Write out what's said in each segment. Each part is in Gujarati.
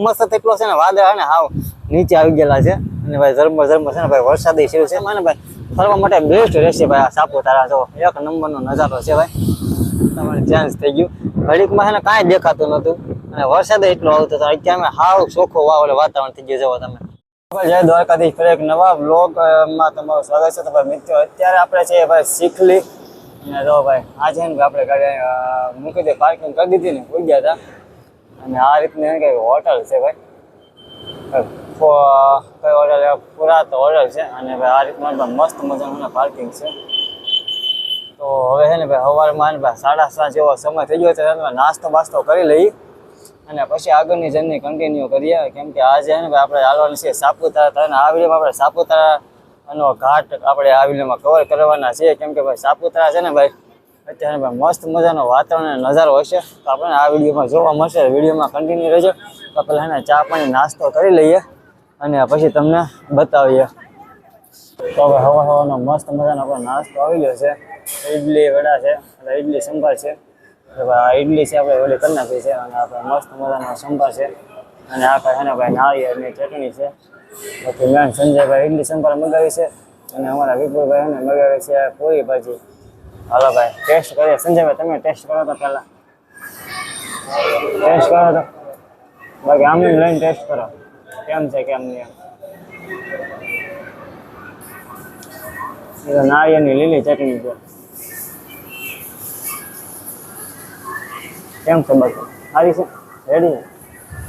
ધુમ્મસ એટલો છે ને વાદળા છે ને હાવ નીચે આવી ગયેલા છે. અને ભાઈ ઝરમર ઝરમર છે ને ભાઈ વરસાદી શરૂ છે. મને ભાઈ, ફરવા માટે બેસ્ટ રહેશે ભાઈ આ સાપુતારા. જો, એક નંબરનો નજારો છે ભાઈ. તમારે ચેન્જ થઈ ગયું. ઘડીકમાં છે ને કાંઈ દેખાતું નહોતું. અને વરસાદ એટલો આવતો હતો, અત્યારે હાવ ચોખ્ખો વાવ એટલે વાતાવરણ થઈ ગયું જવો તમે. જય દ્વારકાથી ફરી એક નવા બ્લોગમાં તમારું સ્વાગત છે. તો ભાઈ મિત્રો, અત્યારે આપણે છે ભાઈ શીખલી. અને જો ભાઈ આ છે ભાઈ આપણે ગાડી મૂકી દે પાર્કિંગ કરી દીધી ને ભૂલ ગયા હતા. અને આ રીતની કઈ હોટલ છે ભાઈ. કઈ હોટલ પુરાતો હોટલ છે અને ભાઈ આ રીતના મસ્ત મજાનું પાર્કિંગ છે. તો હવે છે ને ભાઈ સવારમાં ભાઈ સાડા સાત જેવો સમય થઈ ગયો છે નાસ્તો બાસ્તો કરી લઈ. અને પછી આગળની જર્ની કન્ટિન્યુ કરીએ. કેમ કે આજે ને ભાઈ આપણે હાલવાનું છે સાપુતારા, તો આ વિડીયોમાં આપણે સાપુતારાનો ઘાટ આપણે આ વિડીયોમાં કવર કરવાના છીએ. કેમ કે ભાઈ સાપુતારા છે ને ભાઈ અત્યારે ભાઈ મસ્ત મજાનો વાતાવરણ નજારો હશે તો આપણને આ વિડીયોમાં જોવા મળશે. વિડીયોમાં કન્ટિન્યુ રહેજો. તો પહેલાં એને ચા પાણી નાસ્તો કરી લઈએ અને પછી તમને બતાવીએ. તો હવે હવા હવાનો મસ્ત મજાનો આપણો નાસ્તો આવી ગયો છે. ઇડલી વડા છે એટલે ઇડલી સંભાર છે. આ ઇડલી છે આપણે ઓલી કરી નાખી છે અને આપણે મસ્ત મજાનો સંભાર છે. અને આ કાંઈ એના ભાઈ નાળિયેરની ચટણી છે. પછી મેં સંજયભાઈ ઇડલી સંભાર મગાવી છે. અને અમારા વિપુલભાઈ એને મગાવી છે પૂરી ભાજી. હાલો ભાઈ ટેસ્ટ કરીએ. સંજયભાઈ તમે ટેસ્ટ કરો તો પહેલાં. ટેસ્ટ કરો તો. બાકી આમને લઈને ટેસ્ટ કરો. કેમ છે, કેમ નહીં એમ. એ તો નાળિયેરની લીલી ચટણી છે. કેમ છે બાકી સારી છે? રેડી છે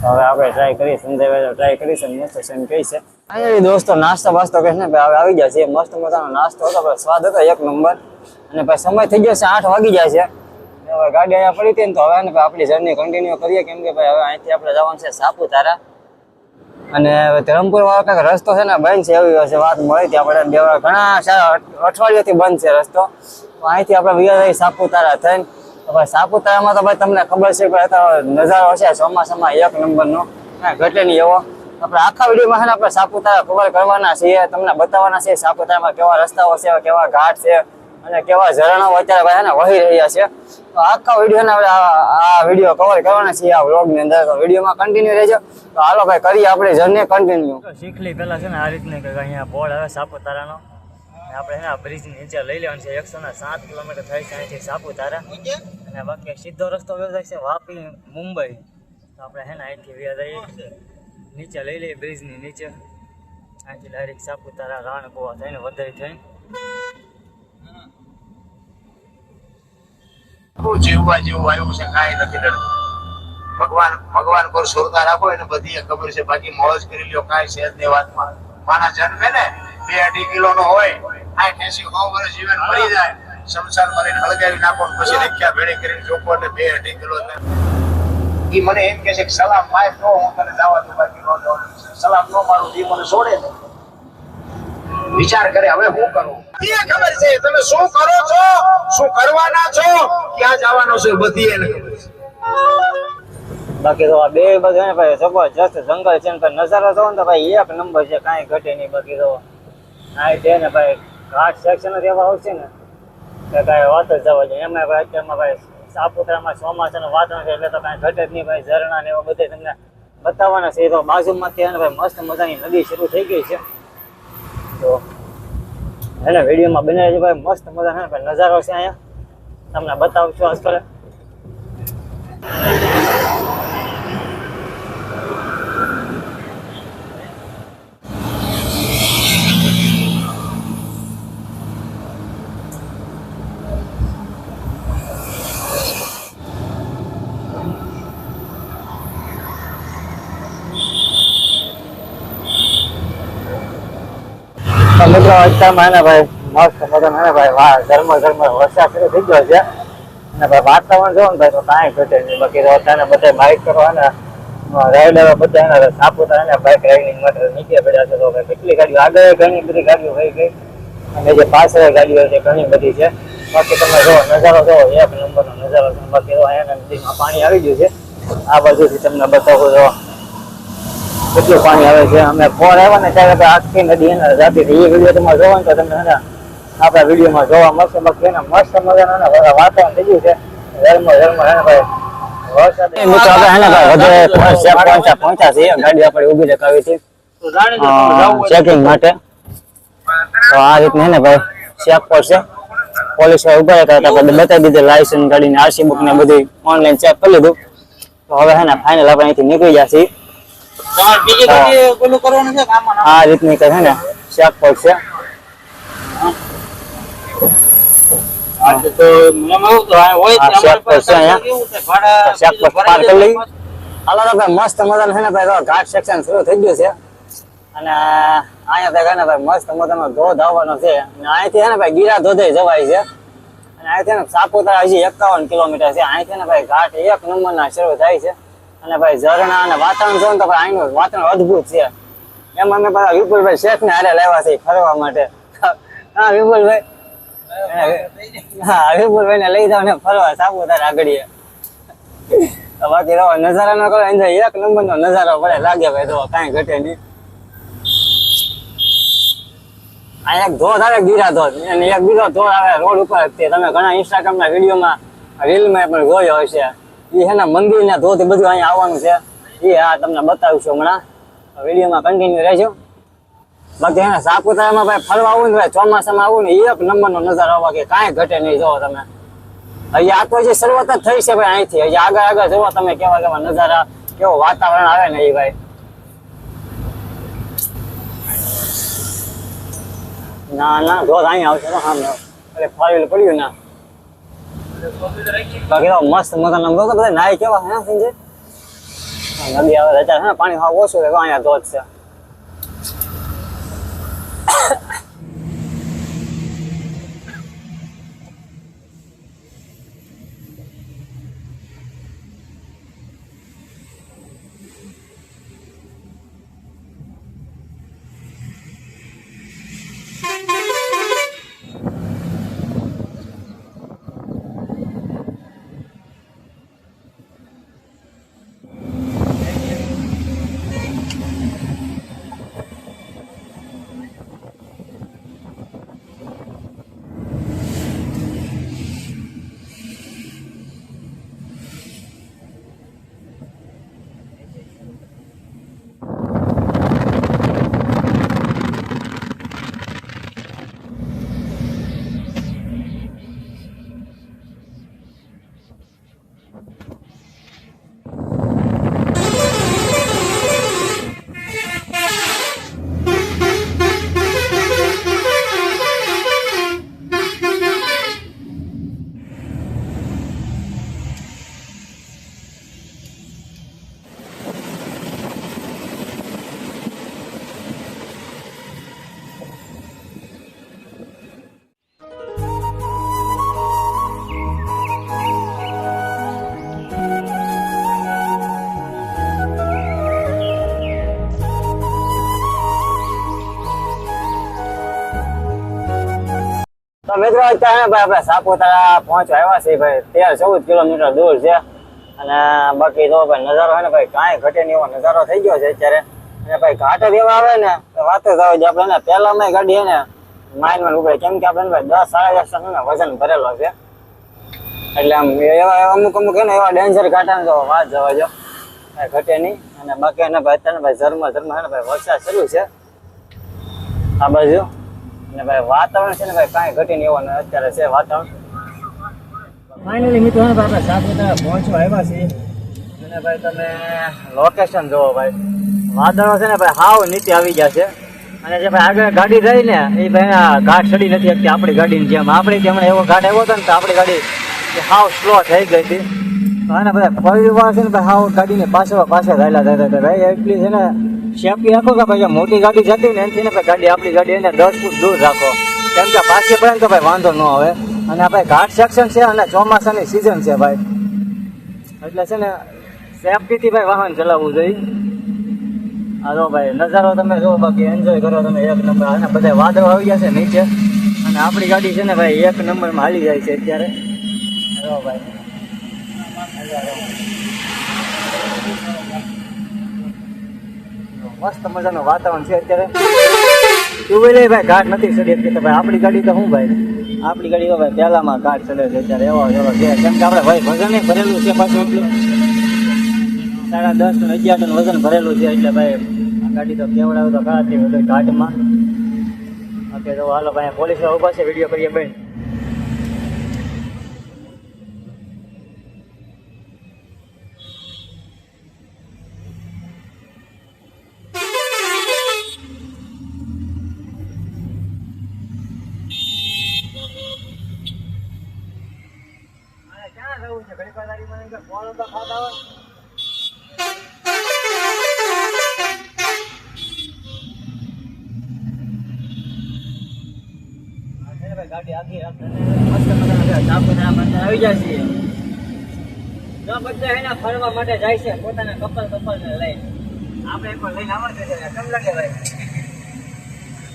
તો હવે આપણે ટ્રાય કરીએ. સંજયભાઈ તો ટ્રાય કરીશ અને મસ્ત છે એમ કહી છે. ફાઇનલી દોસ્તો નાસ્તો બાસ્તો કહે ને, ભાઈ હવે આવી ગયા છે મસ્ત મજાનો નાસ્તો હતો ભાઈ સ્વાદ હતો એક નંબર. અને ભાઈ સમય થઈ ગયો છે, આઠ વાગી જાય છે. હવે ગાડી અહીંયા પડી હતી ને તો હવે ને આપણી જર્ની કન્ટિન્યુ કરીએ. કેમ કે ભાઈ હવે અહીંથી આપણે જવાનું છે સાપુતારા. અને ધરમપુર વાળો કંઈક રસ્તો છે ને, બંધ છે એવી હશે વાત મળી હતી આપણે. બે ઘણા સારા અઠવાડિયાથી બંધ છે રસ્તો. અહીંથી આપણે વિયા સાપુતારા થઈને. ભાઈ સાપુતારામાં તો ભાઈ તમને ખબર છે કે નજારો છે, ચોમાસામાં એક નંબરનો. ઘટે નહીં એવો. આપણે આખા વિડીયોમાં છે ને, આપણે સાપુતારા કવર કરવાના છીએ, તમને બતાવવાના છે સાપુતારામાં કેવા રસ્તાઓ છે, કેવા ઘાટ છે. અને કેવા ઝરણાઓ અત્યારે ભાઈ ને વહી રહ્યા છે. તો આખા વિડીયોને આપણે આ વીડિયો કવર કરવાના છીએ, આ વ્લોગની અંદર. વિડીયોમાં કન્ટિન્યુ રહેજો. તો હાલો ભાઈ, કરીએ આપણે જર્ની કન્ટિન્યુ શીખલી પહેલા છે ને આ રીતની કંઈક અહીંયા બોર્ડ આવે સાપુતારાનો. આપણે એના બ્રિજ નીચે લઈ લેવાનું છે. એકસો ને સાત કિલોમીટર થાય છે અહીંથી સાપુતારા. અને બાકી સીધો રસ્તો વયો થાય છે વાપી, મુંબઈ. તો આપણે હે ને અહીંથી વ્યા નીચે લઈ લઈએ બ્રિજની નીચે. અહીંથી ડાયરેક્ટ સાપુતારા, રાણકુવા થઈને વધારે થઈને. જીવવા જેવું આવ્યું છે કાંઈ નથી ડરતું. ભગવાન ભગવાન પર શ્રદ્ધા રાખો એને બધી ખબર છે. બાકી મોજ કરી લ્યો કાંઈ છે જ નહીં વાતમાં. માના જન્મે ને બે અઢી કિલો નો હોય આઠ એસી સો વર્ષ જીવન મરી જાય. સમસાર મને હળગાવી નાખો પછી રેખ્યા ભેળી કરીને ચોખો એટલે બે અઢી કિલો ઈ મને એમ કે છે કે સલામ માય તો હું તને જવા દઉં બાકી નો જવા સલામ નો મારું ઈ મને છોડે ને. વિચાર કરે, હવે હું કરું? ખબર છે, તમે શું કરો છો? શું કરવાના છો? ક્યાં જવાનો છો બધી એને બાકી તો આ બે બધા ને ભાઈ જબરજસ્ત જંગલ છે ને નજારો જોવો ને તો ભાઈ એક નંબર છે, કાંઈ ઘટે નહીં બાકી તો. આ છે ને ભાઈ ઘાટ સેક્શન જ એવા આવશે ને, કે કાંઈ વાત જ જવા જાય એમાં ભાઈ અત્યારમાં ભાઈ સાપુતારામાં ચોમાસાનું વાતાવરણ છે એટલે તો કાંઈ ઘટે જ નહીં ભાઈ, ઝરણા ને એવા બધે તમને બતાવવાના છે. તો બાજુમાંથી ત્યાં ભાઈ મસ્ત મજાની નદી શરૂ થઈ ગઈ છે. તો એને વિડીયોમાં બને છે ભાઈ, મસ્ત મજા હે નજારો છે અહીંયા. તમને બતાવું છું આજકાલ મિત્રો અત્યારમાં એને ભાઈ મસ્ત મજાનો એને ભાઈ વાહ ઝરમર ઝરમર વરસાદ શરૂ થઈ ગયો છે. અને ભાઈ વાતાવરણ જોવો ને ભાઈ, તો કાંઈ ઘટે નહીં. બાકી બધાને બધા બાઇક કરવા રાઈડ રાઈડરો બધા એના સાપુતારા ને બાઇક રાઇડિંગ માટે પડ્યા છે. ભાઈ કેટલી ગાડીઓ? આગળ ઘણી બધી ગાડીઓ થઈ ગઈ. અને જે પાછળ ગાડીઓ છે, ઘણી બધી છે. બાકી તમે જો નજારો જો એક નંબરનો નજારો બાકી જો અહીંયા નદીમાં પાણી આવી ગયું છે. આ બાજુથી તમને બતાવું, જો. કેટલું પાણી આવે છે. અમે ફોર આવ્યા ને ત્યારે તો આખી નદી એને જાતી હતી. એ વીડિયો તમારે જોવો ને તો તમને છે ને આપણા વિડીયોમાં જોવા મળશે. બાકી એને મસ્ત મજાનું એને વાતાવરણ થઈ ગયું છે. ધર્મ ધર્મ એને ભાઈ? એ મિત્રો આપણે હે ને ભાઈ વધુ શેક પહોંચ્યા પહોંચ્યા છીએ ગાડી આપણે ઊભી રખાવી છે ચેકિંગ માટે. તો આ રીતની હે ને ભાઈ ચેક પર છે. પોલીસવાળા ઊભા હતા તો આપણે બતાવી દીધું લાયસન્સ ગાડીની આરસી બુક ને બધી ઓનલાઈન ચેક કરી લીધું. તો હવે હે ને ફાઇનલ આપણે અહીંથી નીકળી ગયા આ રીતની કહે ને શાક પર છે. મસ્ત મજાનું ને ભાઈ ઘાટ સેક્શન શરૂ થઈ ગયું છે. અને અહીંયા ભાઈ ને ભાઈ મસ્ત મજાનો ધોધ આવવાનો છે. અને અહીંથી ને ભાઈ ગીરા ધોધે જવાય છે. અને અહીંથી ને સાપુતારા હજી એકાવન કિલોમીટર છે. અહીંથી ને ભાઈ ઘાટ એક નંબરના શરૂ થાય છે. અને ભાઈ ઝરણા અને વાતાવરણ જોવો તો અહીંનું વાતાવરણ અદ્ભુત છે. એમ અમે પાછા વિપુલભાઈ શેખ ને હારે લાવ્યા છે ફરવા માટે. હા વિપુલભાઈ. હા વિપુલભાઈ ને લઈ જાવ ને ફરવા સાપુતારા આગળીએ બાકી તો નજારા નો કરો એન્જોય એક નંબર નો નજારો પડે લાગે ભાઈ તો કાંઈ ઘટે નહીં. આ એક ધોધ આવે ગીરા ધોધ. અને એક બીજો ધોધ આવે રોડ ઉપર તે. તમે ઘણા ઇન્સ્ટાગ્રામ ના વિડીયોમાં રીલમાં પણ જોયો હશે. એ છે ને ધોધ એ બધું અહીંયા આવવાનું છે. એ હા તમને બતાવીશું હમણાં. વિડીયોમાં કન્ટિન્યુ રહેજો. બાકી એના સાપુતારામાં ભાઈ ફરવા આવું ને ભાઈ ચોમાસામાં આવું ને એક નંબરનો નજારો આવવા કે કાંઈ ઘટે નહીં જોવો તમે. અહીંયા આ તો જે શરૂઆત જ થઈ છે ભાઈ અહીંથી. અહીંયા આગળ આગળ જોવો તમે કેવા કેવા નજારા, કેવો વાતાવરણ આવે ને એ ભાઈ. ના ના, ધોધ અહીંયા આવશે સામે એટલે ફાવેલ પડ્યું ના. બાકી તો મસ્ત મકાન તો બધા નાય કેવા હે સંજય નદી આવે અત્યારે હે, પાણી ખાવ ઓછું અહીંયા ધોધ છે. અત્યારે ભાઈ આપણે સાપુતારા પહોંચવા આવ્યા છીએ ભાઈ. તેર ચૌદ કિલોમીટર દૂર છે. અને બાકી તો ભાઈ નજારો હોય ને ભાઈ કાંઈ ઘટે નહીં એવો નજારો થઈ ગયો છે અત્યારે. અને ભાઈ ઘાટ જ એવા આવે ને, તો વાત જ આવે છે. આપણે પહેલામાં ગાડી છે ને માઇન્ડમાં ઉભરે કેમ કે આપણે ભાઈ દસ સાડા દસ ટન વજન ભરેલો છે. એટલે આમ એવા અમુક અમુક એને એવા ડેન્જર ઘાટા તો વાત જવા જો ઘટે નહીં. અને બાકી એને ભાઈ અત્યારે ભાઈ ધર્મ ધર્મ ભાઈ વરસાદ શરૂ છે. આ બાજુ. અને ભાઈ વાતાવરણ છે ને ભાઈ કાંઈ ઘટીને એવું અત્યારે છે વાતાવરણ. ફાઇનલી મિત્રો આપણે સાપુતારા પહોંચવા આવ્યા છીએ. અને ભાઈ તમે લોકેશન જુઓ ભાઈ. વાદળો છે ને ભાઈ હાવ નીચે આવી ગયા છે. અને જે ભાઈ આગળ ગાડી રહી ને એ ભાઈ ઘાટ ચડી નથી શકતી આપણી ગાડીની જેમ. આપણી જેમ એવો ઘાટ આવ્યો હતો ને તો આપણી ગાડી હાવ સ્લો થઈ ગઈ હતી. અને બધા પરિવાર છે ને ભાઈ હાવ ગાડીને પાછળ પાછળ રહેલા થતા હતા. ભાઈ એટલી છે ને સેફટી રાખો કે ભાઈ મોટી ગાડી જતી ને એનથી ને ગાડી, આપણી ગાડી એને દસ ફૂટ દૂર રાખો. કેમ કે પાછી પડે ને તો ભાઈ વાંધો ન આવે. અને આપણે ઘાટ સેક્શન છે અને ચોમાસાની સિઝન છે ભાઈ. એટલે છે ને સેફટીથી ભાઈ વાહન ચલાવવું જોઈએ. હા જો ભાઈ નજારો તમે જો બાકી એન્જોય કરો તમે એક નંબર. અને બધા વાદળો આવી ગયા છે નીચે. અને આપણી ગાડી છે ને ભાઈ એક નંબરમાં હાલી જાય છે અત્યારે. હાલો ભાઈ. મસ્ત મજાનું વાતાવરણ છે અત્યારે. ટુ વ્હીલર ભાઈ, ઘાટ નથી ચડી શકતી ભાઈ, આપણી ગાડી તો શું ભાઈ? આપણી ગાડી તો ભાઈ પહેલામાં ઘાટ ચડે છે, અત્યારે એવો એવો છે. કેમ કે આપણે ભાઈ વજન ભરેલું છે પાછું એટલું સાડા દસ ને અગિયાર ટન વજન ભરેલું છે, એટલે ભાઈ, આ ગાડી તો કેવડાવે તો ઘાટ ઘાટમાં. ઓકે તો હાલો ભાઈ, પોલીસ ઊભા છે વીડિયો કરીએ બેન છે ઘડી પાછાડીમાં ફોન તો ખાતા હોય? આ છે ને ભાઈ ગાડી આખી મસ્ત મજાના ચાપુના આવી જાય છે. બધા એના ફરવા માટે જાય છે. પોતાના કપલ કપલ ને લઈ. આપણે પણ લઈને આવવા છે. કેમ લાગે ભાઈ?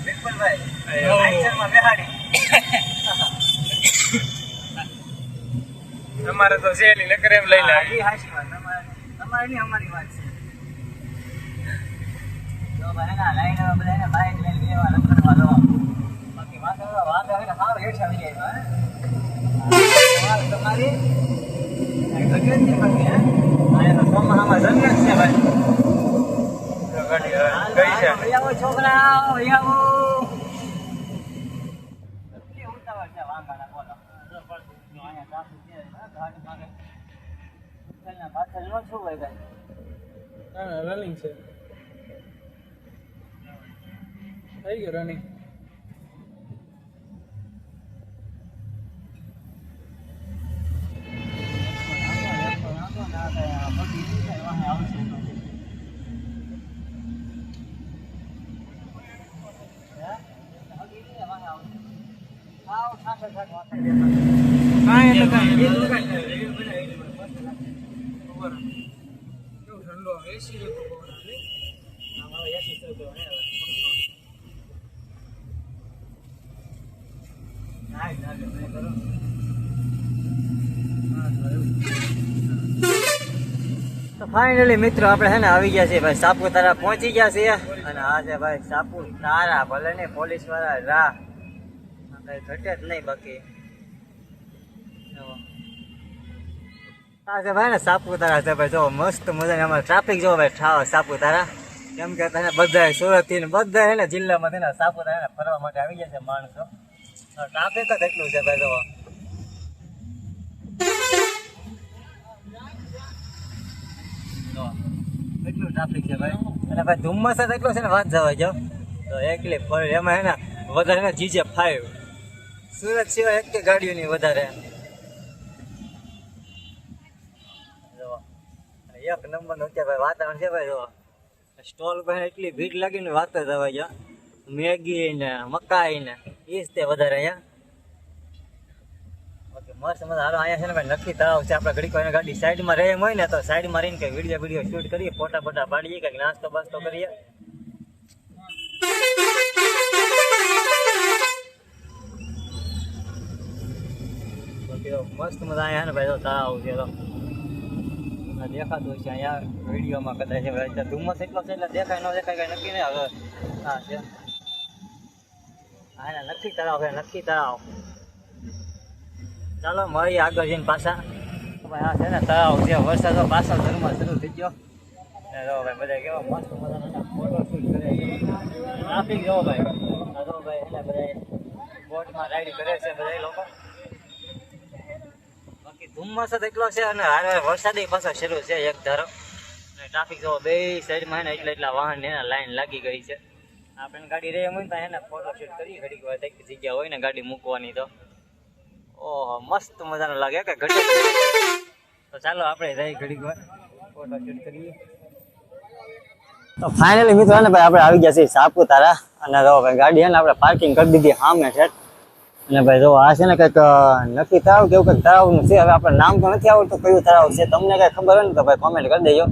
બિલકુલ ભાઈ. બેહાડી. તમારે તો છે નહીં નકર એમ લઈ લે હાચી વાત. તમારે- તમારી નહીં, અમારી વાત છે. જો ભાઈ લાઈન બાઈક લઈને લેવા રખડવા દો. બાકી વાંધો વાંધો હોય ને સારું હેઠ આવી જાય તમારી નહીં બાકી, હે? તો જંગલ છે ભાઈ. ગાડી કઈ છે હાલો, આવો આવો. કેટલી ઉતાવળ છે વાંગાના, બોલો. જો અહીંયા traffic છે, હા, ગાડી માગે. ઉકેલના પાછળ ન છું હોય કાંઈ. રનિંગ છે થઈ ગયો રનિંગ કાંઈ. એટલે કાંઈ કેવું ઠંડો એસી જેટલો પવન આવે નહીં? તો ફાઇનલી મિત્રો આપણે છે ને આવી ગયા છીએ ભાઈ સાપુતારા પહોંચી ગયા છીએ. અને આ છે ભાઈ સાપુતારા ભલે ને પોલીસવાળા રાહ કઈ ઘટે જ નહીં બાકી. આ છે ભાઈ ને સાપુતારા છે ભાઈ જો મસ્ત મજાની અમારે ટ્રાફિક જો ભાઈ ઠાવ સાપુતારા કેમ કે તને બધા સુરતથી ને બધા એને જિલ્લામાં તેના સાપુતારા ફરવા માટે આવી ગયા છે માણસો. ટ્રાફિક જ એટલું છે ભાઈ જો જો, એટલું ટ્રાફિક છે ભાઈ. અને ભાઈ ધુમ્મસ જ એટલો છે ને વાત જવા જાવ તો એકલી ફરી એમાં એના વધારે ને જીજે ફાઈવ સુરત સિવાય એક ગાડીઓની વધારે જો, અને એક નંબરનું ભાઈ વાતાવરણ છે ભાઈ જો. સ્ટોલ પર એટલી ભીડ લાગીને વાત જ જો મેગી ને મકાઈ ને એ જ તે વધારે અહીંયા ઓકે, મસ્ત મજા હાલો, અહીંયા છે ને ભાઈ નક્કી તળાવ છે. આપણે ઘડીક કોઈ ગાડી સાઈડમાં રહે હોય ને તો સાઈડમાં રહીને કંઈક વીડિયો વીડિયો શૂટ કરીએ, ફોટા ફોટા પાડીએ, કંઈક નાસ્તો બાસ્તો કરીએ. મસ્ત મજા અહીંયા ને ભાઈ તો તળાવ છે તો આ દેખાતું છે. અહીંયા વિડીયોમાં કદાચ ધુમ્મસ એટલો છે એટલે દેખાય, ન દેખાય કઈ નક્કી નહીં. હવે, હા, છે. હા, એના નક્કી તળાવ છે, નક્કી તળાવ. ચાલો, મળીએ આગળ જઈને પાછા. ભાઈ આ છે ને તળાવ છે. વરસાદ પાછો ધર્મમાં શરૂ થઈ ગયો. જો ભાઈ, બધા કેવા મસ્ત મજાના ફોટો શૂટ કરે ટ્રાફિક જો ભાઈ. રહો ભાઈ એટલે બધા બોટમાં રાઈડ કરે છે બધા લોકો. ધુમ્મસ એટલો છે અને હારે વરસાદ પાછો શરૂ છે એક ધારો. અને ટ્રાફિક જોવો, બે સાઈડમાં એટલે એટલા વાહન એના લાઈન લાગી ગઈ છે. આપણે ગાડી રહે હોય તો એને ફોટો શૂટ કરીએ, ઘડીક વાર જગ્યા હોય ને ગાડી મૂકવાની તો. ઓહો, મસ્ત મજાનો લાગે કે ઘડી તો ચાલો આપણે જઈ ઘડીક વાર ફોટો શૂટ કરીએ. તો ફાઇનલી મિત્રો ને ભાઈ, આપણે આવી ગયા છીએ સાપુતારા. અને રહો ભાઈ, ગાડી છે ને આપણે પાર્કિંગ કરી દીધી સામે છે અને ભાઈ જો આ છે ને કંઈક નક્કી તળાવ કેવું કંઈક તળાવનું છે, હવે આપણે નામ તો નથી આવડતું કયું તળાવ છે, તમને કઈ ખબર હોય ને તો ભાઈ કોમેન્ટ કરી દેજો.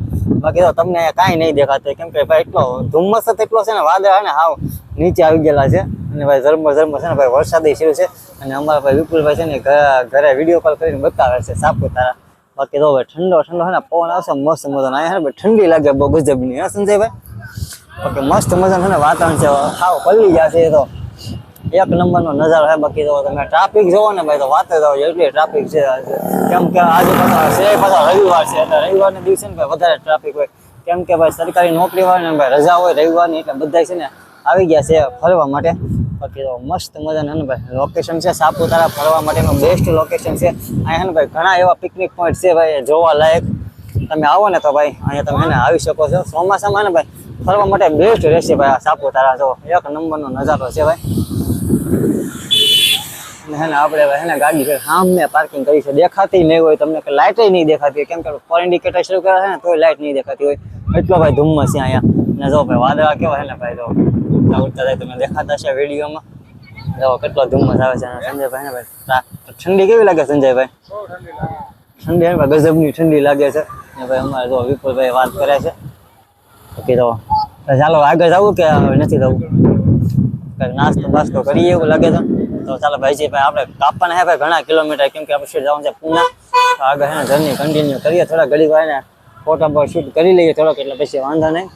બાકી તો તમને કાંઈ નહીં દેખાતું કેમ કે ભાઈ એટલો ધુમ્મસ એટલો છે ને વાદળ ને હાવ નીચે આવી ગયેલા છે. અને ભાઈ ઝરમર ઝરમર છે ને ભાઈ વરસાદ શરૂ છે. અને અમારા ભાઈ વિપુલભાઈ છે ને ઘરે વીડિયો કોલ કરીને બતાવે છે સાપુતારા. બાકી તો ભાઈ ઠંડો ઠંડો છે ને પવન આવશે, મસ્ત મજાનો. અહીંયા છે ને ઠંડી લાગે બહુ ગજબની, હા સંજયભાઈ? બાકી મસ્ત મજાનું છે ને વાતાવરણ છે, હાવ પલ્લી જશે તો. એક નંબરનો નજારો છે બાકી તો તમે ટ્રાફિક જોવો ને ભાઈ તો વાત જ આવે એટલી ટ્રાફિક છે. કેમ કે આજે પાછા છે પાછા રવિવાર છે, એટલે રવિવારના દિવસે ને ભાઈ વધારે ટ્રાફિક હોય. કેમ કે ભાઈ સરકારી નોકરી હોય ને ભાઈ રજા હોય રવિવારની, એટલે બધા છે ને આવી ગયા છે ફરવા માટે. બાકી તો મસ્ત મજાનું ને ભાઈ. લોકેશન છે સાપુતારા, ફરવા માટેનું બેસ્ટ લોકેશન છે. અહીંયા ને ભાઈ ઘણા એવા પિકનિક પોઈન્ટ છે ભાઈ, જોવા લાયક. તમે આવો ને તો ભાઈ, અહીંયા તમે એને આવી શકો છો. ચોમાસામાં ને ભાઈ, ફરવા માટે બેસ્ટ રહેશે ભાઈ સાપુતારા. જો એક નંબરનો નજારો છે ભાઈ. અને આપણે હવે હે ગાડી છે, સામે પાર્કિંગ કરી છે. દેખાતી નહીં હોય, તમને કે લાઇટ નહીં દેખાતી હોય. કેમ કે ફોર ઇન્ડિકેટર શરૂ કરે છે ને, તોય લાઇટ નહીં દેખાતી હોય. એટલો ભાઈ ધુમ્મસ છે ને જો ભાઈ વાદળા કેવા હે ભાઈ તો ઉડતા ઉડતા જાય તમે દેખાતા છે વિડીયોમાં. જો કેટલો ધુમ્મસ આવે છે સંજયભાઈ ને ભાઈ ઠંડી કેવી લાગે સંજયભાઈ? ઠંડી હે ભાઈ, ગજબની ઠંડી લાગે છે. ને ભાઈ અમારે જો વિપુલભાઈ વાત કરે છે. ઓકે, તો ચાલો આગળ જવું કે હવે નથી જવું? કંઈક નાસ્તો બાસ્તો કરીએ એવું લાગે તો તો ચાલો ભાઈજી ભાઈ આપણે કાપવાના હે ભાઈ ઘણા કિલોમીટર, કેમ કે આપણે શૂટ જવાનું છે પૂના. તો આગળ હે ને જર્ની કન્ટિન્યુ કરીએ. થોડા ઘડી વાર ને ફોટા પર શૂટ કરી લઈએ થોડોક, એટલે પછી વાંધો નહીં.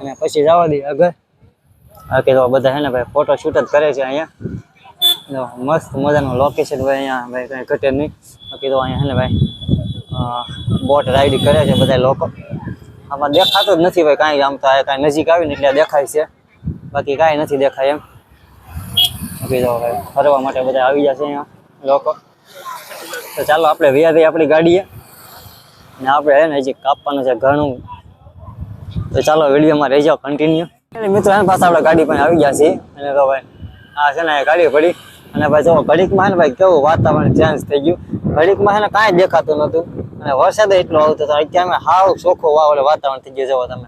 અને પછી જવા દઈએ આગળ. બાકી તો બધા હે ને ભાઈ ફોટો શૂટ જ કરે છે અહીંયા. જો મસ્ત મજાનું લોકેશન ભાઈ અહીંયા, ભાઈ કંઈ ઘટે નહીં. બાકી તો અહીંયા હે ને ભાઈ બોટ રાઈડ કરે છે બધા લોકો. આમાં દેખાતું જ નથી ભાઈ કાંઈ, આમ તો આ કાંઈ નજીક આવીને એટલે દેખાય છે. બાકી કાંઈ નથી દેખાય એમ. ફરવા માટે બધા આવી જશે અહીંયા. લોકો. તો ચાલો, આપણે વ્યાજે આપણી ગાડીએ. ને આપણે હે ને હજી કાપવાનું છે ઘણું. તો ચાલો, વિડીયોમાં રહી જાઓ કન્ટિન્યુ મિત્રો એના પાસે આપણે ગાડી પણ આવી ગયા છીએ. અને તો ભાઈ આ છે ને, ગાડી પડી. અને ભાઈ, જો, ઘડીકમાં ને, ભાઈ, કેવું વાતાવરણ ચેન્જ થઈ ગયું. ઘડીકમાં છે ને, કાંઈ દેખાતું નહોતું. અને વરસાદ એટલો આવતો હતો, અત્યારે હાવ ચોખ્ખો વાવ વાતાવરણ થઈ ગયું, જવો તમે.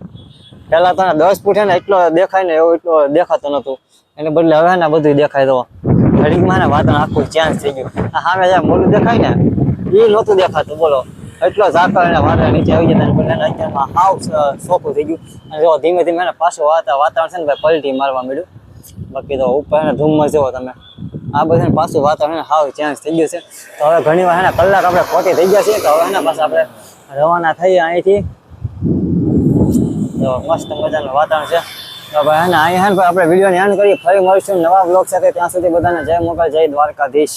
પહેલાં તો દસ ફૂટ ને, એટલો દેખાય ને, એવું એટલો દેખાતો નહોતું. એને બદલે હવે ને બધું દેખાય તો ઘડીકમાં ને વાતાવરણ આખું ચેન્જ થઈ ગયું. આ સામે જ્યાં મોટું દેખાય ને એ નહોતું દેખાતું, બોલો. એટલો ઝાકળ અને વાતાવરણ નીચે આવી જતા બદલે અત્યારમાં હાવ સોખું થઈ ગયું. અને જો ધીમે ધીમે એને પાછું વાતા વાતાવરણ છે ને ભાઈ પલટી મારવા મળ્યું બાકી તો ઉપર ધૂમમાં જેવો તમે. આ બધું પાછું વાતાવરણ હાવ ચેન્જ થઈ ગયું છે. તો હવે ઘણી વાર એના કલાક આપણે ખોટી થઈ ગયા છીએ, તો હવે એના પાસે આપણે રવાના થઈએ અહીંથી. તો મસ્ત મજાનું વાતાવરણ છે. તો ભાઈ હે ને, અહીંયા આપણે વિડીયોને એન્ડ કરીએ. ફરી મળીશું નવા બ્લોગ સાથે. ત્યાં સુધી બધાને જય મોકલ જય દ્વારકાધીશ.